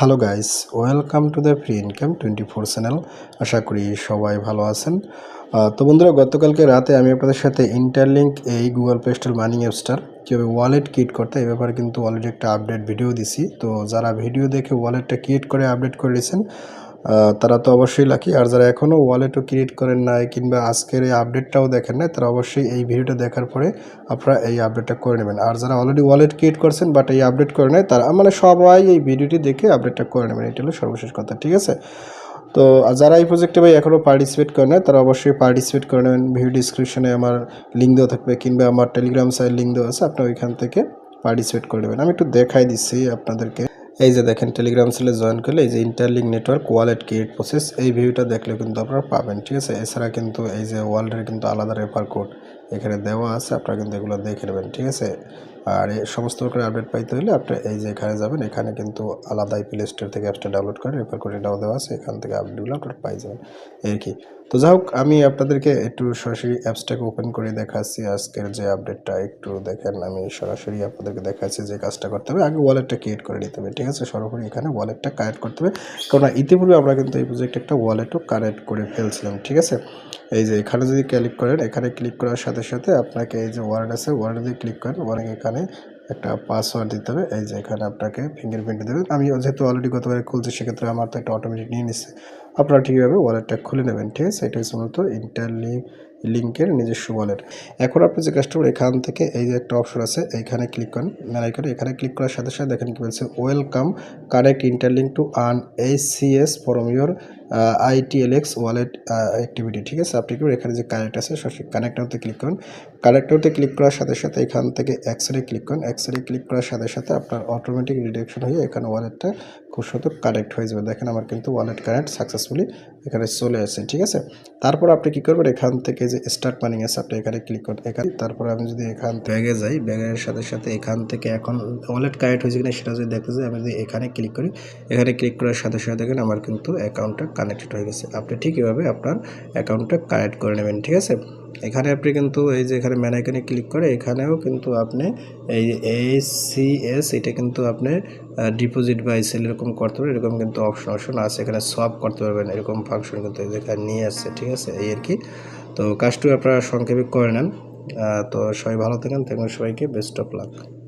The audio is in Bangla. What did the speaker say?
Hello guys welcome to the free income twenty four channel আশা করি সবাই ভালো আছেন। তো বন্ধুরা, গতকালকে রাতে আমি আপনাদের সাথে ইন্টারলিঙ্ক এই গুগল পেস্টাল মানি অ্যাপসটার কীভাবে ওয়ালেট ক্রিয়েট করতে এ ব্যাপারে কিন্তু অলরেডি একটা আপডেট ভিডিও দিছি। তো যারা ভিডিও দেখে ওয়ালেটটা ক্রিয়েট করে আপডেট করে দিয়েছেন তারা তো অবশ্যই লাকি আর যারা এখনও ওয়ালেটও ক্রিয়েট করেন নাই কিংবা আজকের এই আপডেটটাও দেখেন নাই, তারা অবশ্যই এই ভিডিওটা দেখার পরে আপনারা এই আপডেটটা করে নেবেন। আর যারা অলরেডি ওয়ালেট ক্রিয়েট করছেন বাট এই আপডেট করে নেয় তারা মানে সবাই এই ভিডিওটি দেখে আপডেটটা করে নেবেন। এটা হলো সর্বশেষ কথা, ঠিক আছে? তো যারা এই প্রজেক্টে ভাই এখনও পার্টিসিপেট করে নেয় তারা অবশ্যই পার্টিসিপেট করে নেবেন। ভিডিও ডিসক্রিপশনে আমার লিঙ্ক দেওয়া থাকবে কিংবা আমার টেলিগ্রাম সাইড লিঙ্ক দেওয়া আছে, আপনি ওইখান থেকে পার্টিসিপেট করে নেবেন। আমি একটু দেখাই দিচ্ছি আপনাদেরকে। এই যে দেখেন টেলিগ্রাম সেলে জয়েন করলে এই যে Interlink network wallet create process এই ভিউটা দেখলে কিন্তু আপনারা পাবেন, ঠিক আছে? এছাড়া কিন্তু এই যে ওয়ালেটের কিন্তু আলাদা রেফার কোড এখানে দেওয়া আছে, আপনারা কিন্তু এগুলো দেখে নেবেন, ঠিক আছে? আর এই সমস্ত প্রকার আপডেট পাইতে হলে আপনি এই যে এখানে যাবেন, এখানে কিন্তু আলাদাই প্লে স্টোর থেকে অ্যাপসটা ডাউনলোড করেন রেফার কোড দেওয়া আছে, এখান থেকে আপডেটগুলো আপনারা পাই যাবেন। এই আর কি? তো যাই হোক আমি আপনাদেরকে একটু সরাসরি অ্যাপসটাকে ওপেন করে দেখাচ্ছি। আজকের যে আপডেটটা একটু দেখেন, আমি সরাসরি আপনাদেরকে দেখাচ্ছি যে কাজটা করতে হবে। আগে ওয়ালেটটা ক্রিয়েট করে নিতে হবে, ঠিক আছে? সরাসরি এখানে ওয়ালেটটা কানেক্ট করতে হবে। কারণ ইতিপূর্বে আমরা কিন্তু এই প্রজেক্টে একটা ওয়ালেটও কানেক্ট করে ফেলছিলাম, ঠিক আছে? এই যে এখানে যদি ক্লিক করেন, এখানে ক্লিক করার সাথে সাথে আপনাকে এই যে ওয়ার্ড আছে ওয়ার্ডে যদি ক্লিক করেন ওয়ার্ডে এখানে একটা পাসওয়ার্ড দিতে হবে। এই যে এখানে আপনাকে ফিঙ্গারপ্রিন্ট দেবেন আমি যেহেতু অলরেডি গতবারে খুলছি, সেক্ষেত্রে আমার তো একটা অটোমেটিক নিয়ে নিচ্ছে। আপনারা ঠিকভাবে ওয়ালেটটা খুলে নেবেন, ঠিক আছে? এটা হচ্ছে মূলত ইন্টারলি লিঙ্কের নিজস্ব ওয়ালেট এখন আপনি যে কাস্টমার এখান থেকে এই যে একটা অপশন আছে, এইখানে ক্লিক করেন মেলাই করে এখানে ক্লিক করার সাথে সাথে দেখেন কি বলছে welcome connect Interlink to An H C S from your ITLX wallet activity ঠিক আছে? আপনি কি করবেন? এখানে যে কানেক্ট আছে কানেক্টারতে ক্লিক করুন। কানেক্টারতে ক্লিক করার সাথে সাথে এখান থেকে এক্সরে ক্লিক করুন। এক্সরে ক্লিক করার সাথে সাথে আপনার অটোমেটিক রিডাকশন হয়ে এখানে ওয়ালেটটা খুব সুন্দর কানেক্ট হয়ে যাবে। দেখেন আমার কিন্তু ওয়ালেট কানেক্ট সাকসেসফুলি এখানে চলে আসছে, ঠিক আছে? তারপর আপনি কি করবেন? এখান থেকে যে স্টার্ট মানিং আছে, আপনি এখানে ক্লিক করুন এখানে তারপর আমি যদি এখান ব্যাগে যাই ব্যাগের সাথে সাথে এখান থেকে এখন ওয়ালেট কানেক্ট হয়েছে কিনা সেটা যদি দেখতে যাই, আমি যদি এখানে ক্লিক করি, এখানে ক্লিক করার সাথে সাথে দেখেন আমার কিন্তু অ্যাকাউন্টটা কানেক্টেড হয়ে গেছে। আপনি ঠিক এভাবে আপনার অ্যাকাউন্টটা কানেক্ট করে নেবেন, ঠিক আছে? এখানে আপনি কিন্তু এই যে এখানে ম্যানাইকানে ক্লিক করে এখানেও কিন্তু আপনি এই এসিএস এটা কিন্তু আপনি ডিপোজিট বা সেল এরকম করতে পারবেন। এরকম কিন্তু অপশন অপশন আছে। এখানে সব করতে পারবেন। এরকম ফাংশন কিন্তু এই যেখানে নিয়ে আসছে, ঠিক আছে? এই আর কি। তো কাজটু আপনারা সংক্ষেপে করে নেন। তো সবাই ভালো থাকেন। থাকুন সবাইকে। Best of luck